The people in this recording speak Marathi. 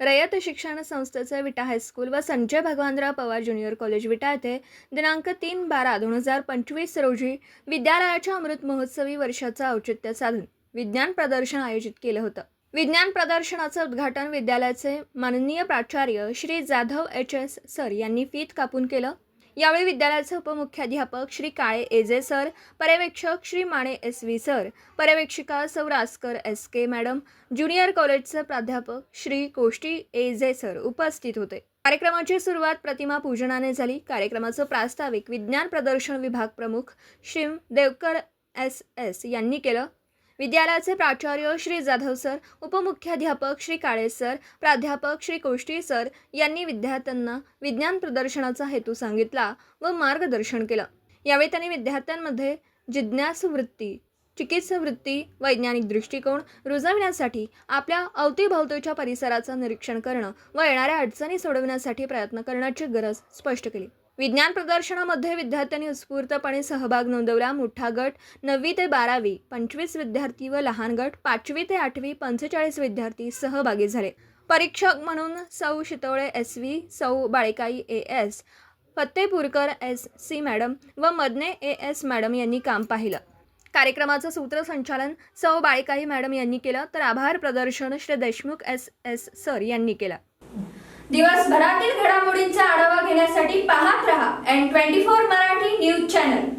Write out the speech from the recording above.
रयत शिक्षण संस्थेचे विटा हायस्कूल व संजय भगवानराव पवार ज्युनियर कॉलेज विटा येथे दिनांक तीन बारा दोन हजार पंचवीस रोजी विद्यालयाच्या अमृत महोत्सवी वर्षाचं औचित्य साधून विज्ञान प्रदर्शन आयोजित केलं होतं. विज्ञान प्रदर्शनाचं उद्घाटन विद्यालयाचे माननीय प्राचार्य Shri Jadhav H S sir यांनी फीत कापून केलं. यावेळी विद्यालयाचे उपमुख्याध्यापक Shri Kale A J sir पर्यवेक्षक Shri Mane S V sir पर्यवेक्षिका Sauraskar S K madam junior कॉलेजचे प्राध्यापक श्री कोष्टी एजे सर उपस्थित होते. कार्यक्रमाची सुरुवात प्रतिमा पूजनाने झाली. कार्यक्रमाचं प्रास्ताविक विज्ञान प्रदर्शन विभाग प्रमुख श्री देवकर एस एस यांनी केलं. विद्यालयाचे प्राचार्य श्री जाधव सर उपमुख्याध्यापक श्री काळे सर प्राध्यापक श्री कोष्टी सर यांनी विद्यार्थ्यांना विज्ञान प्रदर्शनाचा हेतू सांगितला व मार्गदर्शन केलं. यावेळी त्यांनी विद्यार्थ्यांमध्ये जिज्ञासू वृत्ती चिकित्सा वृत्ती वैज्ञानिक दृष्टिकोन रुजविण्यासाठी आपल्या अवतीभोवतीच्या परिसराचं निरीक्षण करणं व येणाऱ्या अडचणी सोडविण्यासाठी प्रयत्न करण्याची गरज स्पष्ट केली. विज्ञान प्रदर्शनामध्ये विद्यार्थ्यांनी उत्स्फूर्तपणे सहभाग नोंदवला. मोठा गट नववी ते बारावी पंचवीस विद्यार्थी व लहान गट पाचवी ते आठवी पंचेचाळीस विद्यार्थी सहभागी झाले. परीक्षक म्हणून सौ शितोळे एस व्ही सौ Balekai A S Fattepurkar S C madam व मदने ए एस मॅडम यांनी काम पाहिलं. कार्यक्रमाचं सूत्रसंचालन सौ बाळेकाई मॅडम यांनी केलं तर आभार प्रदर्शन Shri Deshmukh S S sir यांनी केलं. दिवसभरातील घडामोडींचा आढावा घेण्यासाठी पाहत रहा N twenty four Marathi news channel